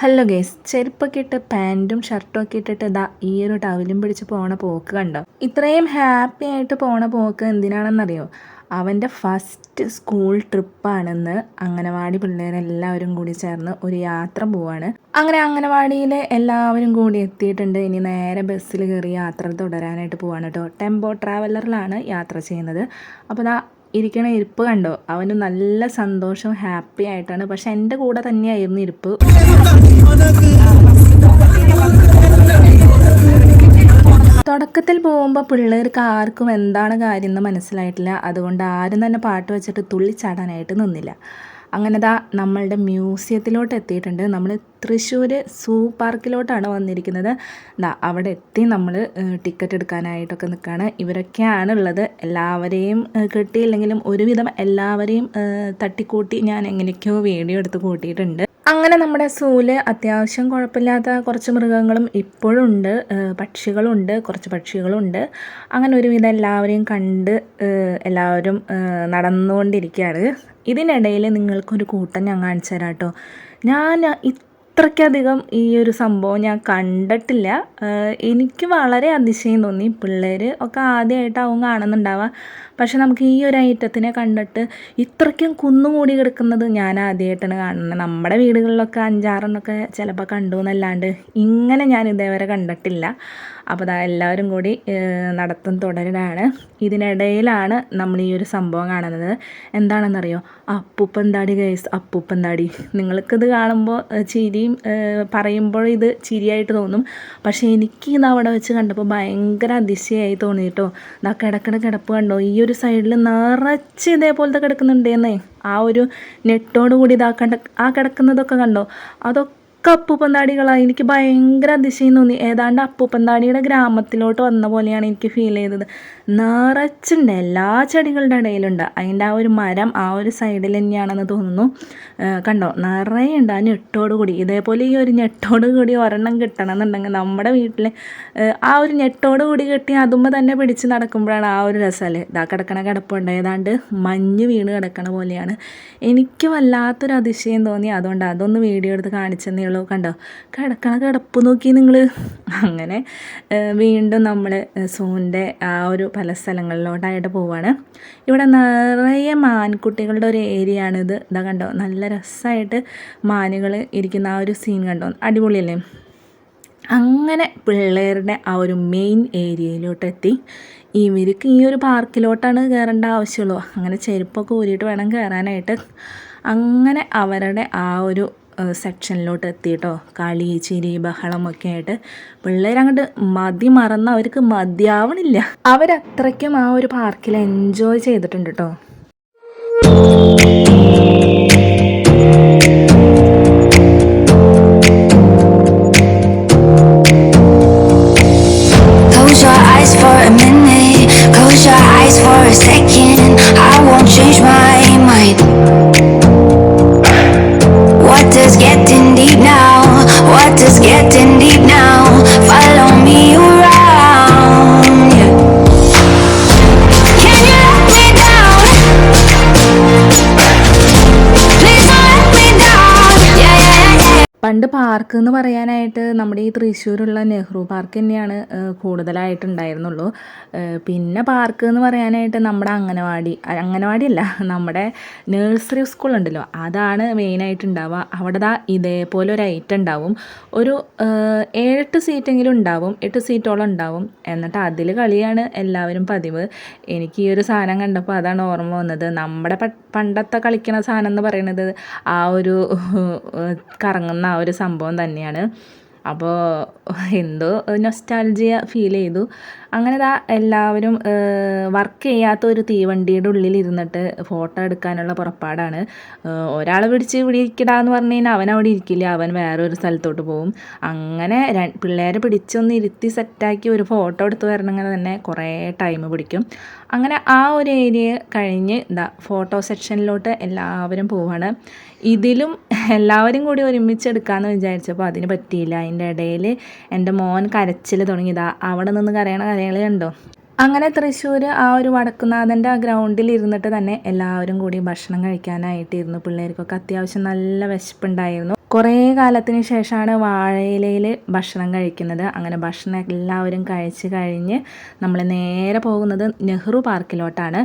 Hello guys ചെരുപ്പൊക്കെ ഇട്ട് പാന്റും ഷർട്ടും ഒക്കെ ഇട്ടിട്ട് ഇതാ ഈ ഒരു ടവലും പിടിച്ച് പോണ പോക്ക് കണ്ടോ? ഇത്രയും ഹാപ്പി ആയിട്ട് പോണ പോക്ക് എന്തിനാണെന്നറിയോ? അവന്റെ ഫസ്റ്റ് സ്കൂൾ ട്രിപ്പാണെന്ന് അംഗനവാടി പിള്ളേരെല്ലാവരും കൂടി ചേർന്ന് ഒരു യാത്ര പോവാണ്. അങ്ങനെ അംഗനവാടിയിൽ എല്ലാവരും കൂടി എത്തിയിട്ടുണ്ട്. ഇനി നേരെ ബസ്സിൽ കയറി യാത്ര തുടരാനായിട്ട് പോവാണ് കേട്ടോ. ടെമ്പോ ട്രാവലറിലാണ് യാത്ര ചെയ്യുന്നത്. അപ്പോൾ ഇരിക്കണ ഇരിപ്പ് കണ്ടോ? അവന് നല്ല സന്തോഷം ഹാപ്പി ആയിട്ടാണ്. പക്ഷെ എന്റെ കൂടെ തന്നെയായിരുന്നു ഇരിപ്പ്. തുടക്കത്തിൽ പോകുമ്പോൾ പിള്ളേർക്ക് ആർക്കും എന്താണ് കാര്യം എന്ന് മനസ്സിലായിട്ടില്ല. അതുകൊണ്ട് ആരും തന്നെ പാട്ട് വെച്ചിട്ട് തുള്ളിച്ചാടാനായിട്ട് നിന്നില്ല. അങ്ങനെ ദാ നമ്മളുടെ മ്യൂസിയത്തിലോട്ട് എത്തിയിട്ടുണ്ട്. നമ്മൾ തൃശ്ശൂർ സൂ പാർക്കിലോട്ടാണ് വന്നിരിക്കുന്നത്. ദാ അവിടെ എത്തി നമ്മൾ ടിക്കറ്റ് എടുക്കാനായിട്ടൊക്കെ നിൽക്കുകയാണ് ഇവരൊക്കെയാണ് ഉള്ളത് എല്ലാവരെയും കിട്ടിയില്ലെങ്കിലും ഒരുവിധം എല്ലാവരെയും തട്ടിക്കൂട്ടി ഞാൻ എങ്ങനെയൊക്കെയോ വീഡിയോ എടുത്ത് കൂട്ടിയിട്ടുണ്ട്. അങ്ങനെ നമ്മുടെ സൂൽ അത്യാവശ്യം കുഴപ്പമില്ലാത്ത കുറച്ച് മൃഗങ്ങളും ഇപ്പോഴുണ്ട് പക്ഷികളുണ്ട് കുറച്ച് പക്ഷികളുണ്ട്. അങ്ങനെ ഒരുവിധം എല്ലാവരെയും കണ്ട് എല്ലാവരും നടന്നുകൊണ്ടിരിക്കുകയാണ്. ഇതിനിടയിൽ നിങ്ങൾക്കൊരു കൂട്ടം ഞാൻ കാണിച്ചു തരാം കേട്ടോ. ഞാൻ ഇത്രയ്ക്കധികം ഈ ഒരു സംഭവം ഞാൻ കണ്ടിട്ടില്ല. എനിക്ക് വളരെ അതിശയം തോന്നി. പിള്ളേർ ഒക്കെ ആദ്യമായിട്ടാവും കാണുന്നുണ്ടാവുക പക്ഷെ നമുക്ക് ഈ ഒരു ഐറ്റത്തിനെ കണ്ടിട്ട് ഇത്രയ്ക്കും കുന്നുകൂടി കിടക്കുന്നത് ഞാൻ ആദ്യമായിട്ടാണ് കാണുന്നത്. നമ്മുടെ വീടുകളിലൊക്കെ അഞ്ചാറെണ്ണമൊക്കെ ചിലപ്പോൾ കണ്ടു എന്നല്ലാണ്ട് ഇങ്ങനെ ഞാൻ ഇതേവരെ കണ്ടിട്ടില്ല. അപ്പോൾ അതാ എല്ലാവരും കൂടി നടത്തം തുടരുകയാണ് ഇതിനിടയിലാണ് നമ്മൾ ഈ ഒരു സംഭവം കാണുന്നത്. എന്താണെന്നറിയോ? അപ്പൂപ്പന്താടി ഗൈസ് അപ്പൂപ്പന്താടി നിങ്ങൾക്കിത് കാണുമ്പോൾ ചിരിയും പറയുമ്പോൾ ഇത് ചിരിയായിട്ട് തോന്നും. പക്ഷേ എനിക്ക് ഇത് അവിടെ വെച്ച് കണ്ടപ്പോൾ ഭയങ്കര അതിശയായി തോന്നി കേട്ടോ. ഇതാ കിടക്കണ കിടപ്പ് കണ്ടോ? ഈ ഒരു സൈഡിൽ നിറച്ച് ഇതേപോലത്തെ കിടക്കുന്നുണ്ടേന്നേ ആ ഒരു നെറ്റോട് കൂടി ഇതാ കണ്ട ആ കിടക്കുന്നതൊക്കെ കണ്ടോ? അതൊക്കെ ഒക്കെ അപ്പൂപ്പന്താടികളാണ് എനിക്ക് ഭയങ്കര അതിശയം തോന്നി. ഏതാണ്ട് അപ്പൂപ്പന്താടിയുടെ ഗ്രാമത്തിലോട്ട് വന്ന പോലെയാണ് എനിക്ക് ഫീൽ ചെയ്തത്. നിറച്ചുണ്ട് എല്ലാ ചെടികളുടെ ഇടയിലുണ്ട്. അതിന്റെ ആ ഒരു മരം ആ ഒരു സൈഡിൽ തന്നെയാണെന്ന് തോന്നുന്നു. കണ്ടോ? നിറയെ ഉണ്ട് ആ ഞെട്ടോട് കൂടി. ഇതേപോലെ ഈ ഒരു ഞെട്ടോട് കൂടി ഒരെണ്ണം കിട്ടണം എന്നുണ്ടെങ്കിൽ നമ്മുടെ വീട്ടിൽ ആ ഒരു ഞെട്ടോട് കൂടി കിട്ടി അതുമ്പോൾ തന്നെ പിടിച്ച് നടക്കുമ്പോഴാണ് ആ ഒരു രസമല്ലേ? ഇതാ കിടക്കണ കിടപ്പുണ്ട്. ഏതാണ്ട് മഞ്ഞ് വീണ് കിടക്കണ പോലെയാണ്. എനിക്ക് വല്ലാത്തൊരു അതിശയം തോന്നി. അതുകൊണ്ട് അതൊന്ന് വീഡിയോ എടുത്ത് കാണിച്ചെന്നേ ഉള്ളൂ കണ്ടോ? കിടക്കണ കിടപ്പ് നോക്കി നിങ്ങൾ അങ്ങനെ വീണ്ടും നമ്മൾ സൂന്റെ ആ ഒരു പല സ്ഥലങ്ങളിലോട്ടായിട്ട് പോവാണ്. ഇവിടെ നിറയെ മാൻകുട്ടികളുടെ ഒരു ഏരിയ ആണിത് ഇതാ കണ്ടോ? നല്ല രസമായിട്ട് മാനുകൾ ഇരിക്കുന്ന ആ ഒരു സീൻ കണ്ടോ? അടിപൊളിയല്ലേ? അങ്ങനെ പിള്ളേരുടെ ആ ഒരു മെയിൻ ഏരിയയിലോട്ടെത്തി. ഇവർക്ക് ഈ ഒരു പാർക്കിലോട്ടാണ് കയറേണ്ട ആവശ്യമുള്ളൂ. അങ്ങനെ ചെരുപ്പൊക്കെ ഊരിയിട്ട് വേണം കയറാനായിട്ട് അങ്ങനെ അവരുടെ ആ ഒരു സെക്ഷനിലോട്ട് എത്തിയിട്ടോ? കളി ചിരി ബഹളമൊക്കെ ആയിട്ട്. പിള്ളേരങ്ങോട്ട് മതി മറന്ന അവർക്ക് മതിയാവണില്ല. അവരത്രയ്ക്കും ആ ഒരു പാർക്കിൽ എൻജോയ് ചെയ്തിട്ടുണ്ട് കേട്ടോ പണ്ട് പാർക്ക് എന്ന് പറയാനായിട്ട് നമ്മുടെ ഈ തൃശ്ശൂരുള്ള നെഹ്റു പാർക്ക് തന്നെയാണ് കൂടുതലായിട്ടുണ്ടായിരുന്നുള്ളൂ. പിന്നെ പാർക്ക് എന്ന് പറയാനായിട്ട് നമ്മുടെ അംഗനവാടി അംഗനവാടി അല്ല നമ്മുടെ നഴ്സറി സ്കൂൾ ഉണ്ടല്ലോ അതാണ് മെയിനായിട്ട് ഉണ്ടാവുക അവിടെ ദാ ഇതേപോലെ ഒരു ഐറ്റം ഉണ്ടാവും. ഒരു ഏഴെട്ട് സീറ്റെങ്കിലും ഉണ്ടാവും എട്ട് സീറ്റോളം ഉണ്ടാവും. എന്നിട്ട് അതിൽ കളിയാണ് എല്ലാവരും പതിവ്. എനിക്ക് ഈ ഒരു സാധനം കണ്ടപ്പോൾ അതാണ് ഓർമ്മ വന്നത്. നമ്മുടെ പണ്ടത്തെ കളിക്കണ സാധനം എന്ന് പറയുന്നത് ആ ഒരു കറങ്ങുന്ന ഒരു സംഭവം തന്നെയാണ്. അപ്പോൾ എന്തോ നൊസ്റ്റാൾജിയ ഫീൽ ചെയ്തു. അങ്ങനെ ദാ എല്ലാവരും വർക്ക് ചെയ്യാത്ത ഒരു തീവണ്ടിയുടെ ഉള്ളിൽ ഇരുന്നിട്ട് ഫോട്ടോ എടുക്കാനുള്ള പുറപ്പാടാണ്. ഒരാൾ പിടിച്ച് ഇവിടെ ഇരിക്കടാന്ന് പറഞ്ഞു കഴിഞ്ഞാൽ അവൻ അവിടെ ഇരിക്കില്ല അവൻ വേറൊരു സ്ഥലത്തോട്ട് പോകും അങ്ങനെ പിള്ളേരെ പിടിച്ചൊന്ന് ഇരുത്തി സെറ്റാക്കി ഒരു ഫോട്ടോ എടുത്ത് വരണമെങ്കിൽ തന്നെ കുറേ ടൈം പിടിക്കും. അങ്ങനെ ആ ഒരു ഏരിയ കഴിഞ്ഞ് ഇതാ ഫോട്ടോ സെക്ഷനിലോട്ട് എല്ലാവരും പോവാണ്. ഇതിലും എല്ലാവരും കൂടി ഒരുമിച്ച് എടുക്കാമെന്ന് വിചാരിച്ചപ്പോൾ അതിന് പറ്റിയില്ല. അതിന്റെ ഇടയിൽ എന്റെ മോൻ കരച്ചിൽ തുടങ്ങിയതാ അവിടെ നിന്ന് കരയണ കരയാളി കണ്ടോ? അങ്ങനെ തൃശ്ശൂർ ആ ഒരു വടക്കുനാഥന്റെ ആ ഗ്രൗണ്ടിൽ ഇരുന്നിട്ട് തന്നെ എല്ലാവരും കൂടി ഭക്ഷണം കഴിക്കാനായിട്ടിരുന്നു. പിള്ളേർക്കൊക്കെ അത്യാവശ്യം നല്ല വിശപ്പുണ്ടായിരുന്നു. കുറേ കാലത്തിന് ശേഷമാണ് വാഴയിലയിൽ ഭക്ഷണം കഴിക്കുന്നത്. അങ്ങനെ ഭക്ഷണം എല്ലാവരും കഴിച്ച് കഴിഞ്ഞ് നമ്മൾ നേരെ പോകുന്നത് നെഹ്റു പാർക്കിലോട്ടാണ്.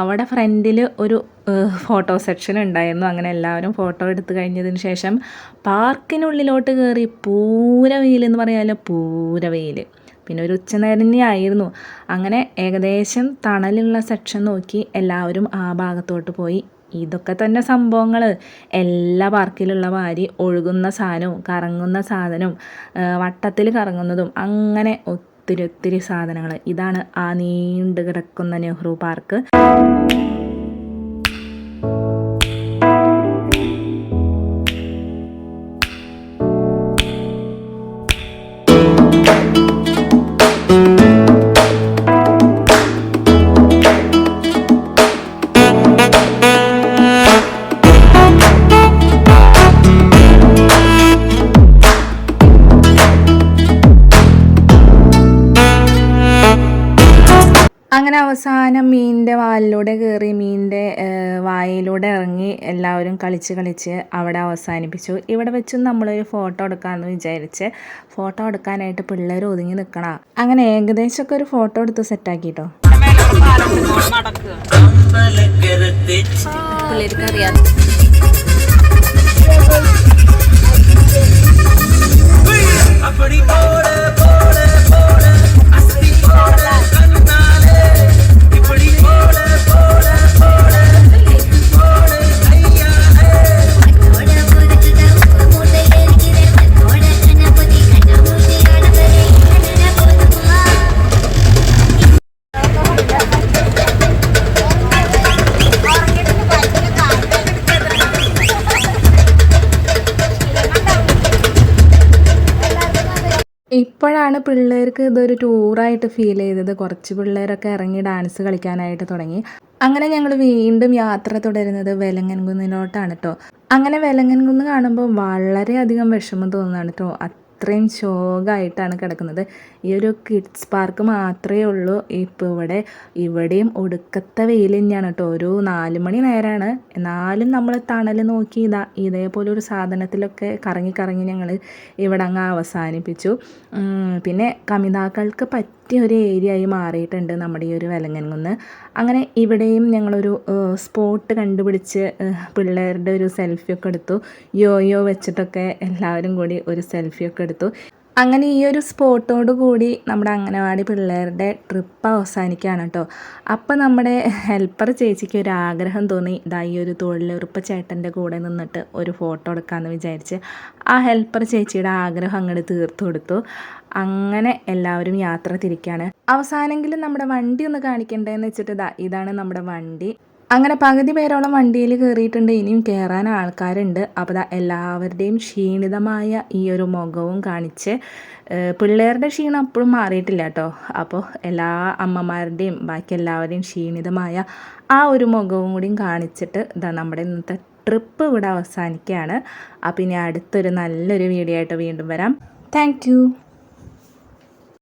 അവിടെ ഫ്രണ്ടിൽ ഒരു ഫോട്ടോ സെക്ഷൻ ഉണ്ടായിരുന്നു. അങ്ങനെ എല്ലാവരും ഫോട്ടോ എടുത്തു കഴിഞ്ഞതിന് ശേഷം പാർക്കിനുള്ളിലോട്ട് കയറി പൂര വെയിൽ എന്ന് പറയാമല്ലോ പൂര വെയിൽ. പിന്നെ ഒരു ഉച്ചനേരം തന്നെയായിരുന്നു അങ്ങനെ ഏകദേശം തണലുള്ള സെക്ഷൻ നോക്കി എല്ലാവരും ആ ഭാഗത്തോട്ട് പോയി. ഇതൊക്കെ തന്നെ സംഭവങ്ങൾ എല്ലാ പാർക്കിലുള്ള വാരി ഒഴുകുന്ന സാധനവും കറങ്ങുന്ന സാധനവും വട്ടത്തിൽ കറങ്ങുന്നതും അങ്ങനെ ഒത്തിരി ഒത്തിരി സാധനങ്ങൾ ഇതാണ് ആ നീണ്ടു കിടക്കുന്ന നെഹ്റു പാർക്ക്. അവസാനം മീനിന്റെ വാലിലൂടെ കയറി മീനിന്റെ വായിലൂടെ ഇറങ്ങി എല്ലാവരും കളിച്ച് കളിച്ച് അവിടെ അവസാനിപ്പിച്ചു. ഇവിടെ വെച്ചും നമ്മളൊരു ഫോട്ടോ എടുക്കാമെന്ന് വിചാരിച്ച് ഫോട്ടോ എടുക്കാനായിട്ട് പിള്ളേർ ഒതുങ്ങി നിൽക്കണം അങ്ങനെ ഏകദേശമൊക്കെ ഒരു ഫോട്ടോ എടുത്ത് സെറ്റാക്കിട്ടോ? പിള്ളേർക്ക് ഇപ്പോഴാണ് പിള്ളേർക്ക് ഇതൊരു ടൂറായിട്ട് ഫീൽ ചെയ്തത്. കുറച്ച് പിള്ളേരൊക്കെ ഇറങ്ങി ഡാൻസ് കളിക്കാനായിട്ട് തുടങ്ങി. അങ്ങനെ ഞങ്ങൾ വീണ്ടും യാത്ര തുടരുന്നത് വെലങ്ങൻകുന്നിലോട്ടാണ് കേട്ടോ അങ്ങനെ വെലങ്ങൻകുന്ന് കാണുമ്പോൾ വളരെയധികം വിഷമം തോന്നുന്നതാണ് കേട്ടോ അത്രയും ശോകമായിട്ടാണ് കിടക്കുന്നത്. ഈ ഒരു കിഡ്സ് പാർക്ക് മാത്രമേ ഉള്ളൂ. ഇപ്പോൾ ഇവിടെ ഇവിടെയും ഒടുക്കത്തെ വെയിൽ തന്നെയാണ് കേട്ടോ. ഒരു നാല് മണി നേരമാണ് എന്നാലും നമ്മൾ തണൽ നോക്കി ഇതാ ഇതേപോലെ ഒരു സാധനത്തിലൊക്കെ കറങ്ങി കറങ്ങി ഞങ്ങൾ ഇവിടെ അങ്ങ് അവസാനിപ്പിച്ചു. പിന്നെ കമിതാക്കൾക്ക് പറ്റിയ ഒരു ഏരിയ ആയി മാറിയിട്ടുണ്ട് നമ്മുടെ ഈ ഒരു വിലങ്ങൻകുന്ന്. അങ്ങനെ ഇവിടെയും ഞങ്ങളൊരു സ്പോട്ട് കണ്ടുപിടിച്ച് പിള്ളേരുടെ ഒരു സെൽഫിയൊക്കെ എടുത്തു. യോയോ വെച്ചിട്ടൊക്കെ എല്ലാവരും കൂടി ഒരു സെൽഫിയൊക്കെ എടുത്തു. അങ്ങനെ ഈ ഒരു സ്പോട്ടോട് കൂടി നമ്മുടെ അംഗനവാടി പിള്ളേരുടെ ട്രിപ്പ് അവസാനിക്കുകയാണ് കേട്ടോ. അപ്പം നമ്മുടെ ഹെൽപ്പർ ചേച്ചിക്ക് ഒരു ആഗ്രഹം തോന്നി. ഇതാ ഈ ഒരു തൊഴിലുറപ്പ് ചേട്ടന്റെ കൂടെ നിന്നിട്ട് ഒരു ഫോട്ടോ എടുക്കാമെന്ന് വിചാരിച്ച് ആ ഹെൽപ്പർ ചേച്ചിയുടെ ആഗ്രഹം അങ്ങോട്ട് തീർത്തു കൊടുത്തു. അങ്ങനെ എല്ലാവരും യാത്ര തിരിക്കുകയാണ് അവസാനെങ്കിലും നമ്മുടെ വണ്ടി ഒന്ന് കാണിക്കണ്ടേന്ന് വെച്ചിട്ട് ഇതാ ഇതാണ് നമ്മുടെ വണ്ടി. അങ്ങനെ പകുതി പേരോളം വണ്ടിയിൽ കയറിയിട്ടുണ്ട് ഇനിയും കയറാൻ ആൾക്കാരുണ്ട്. അപ്പോൾ എല്ലാവരുടെയും ക്ഷീണിതമായ ഈ ഒരു മുഖവും കാണിച്ച് പിള്ളേരുടെ ക്ഷീണം അപ്പോഴും മാറിയിട്ടില്ല കേട്ടോ. അപ്പോൾ എല്ലാ അമ്മമാരുടെയും ബാക്കി എല്ലാവരുടെയും ക്ഷീണിതമായ ആ ഒരു മുഖവും കൂടിയും കാണിച്ചിട്ട് ഇതാ നമ്മുടെ ഇന്നത്തെ ട്രിപ്പ് ഇവിടെ അവസാനിക്കുകയാണ്. അപ്പോൾ ഇനി അടുത്തൊരു നല്ലൊരു വീഡിയോ ആയിട്ട് വീണ്ടും വരാം. താങ്ക്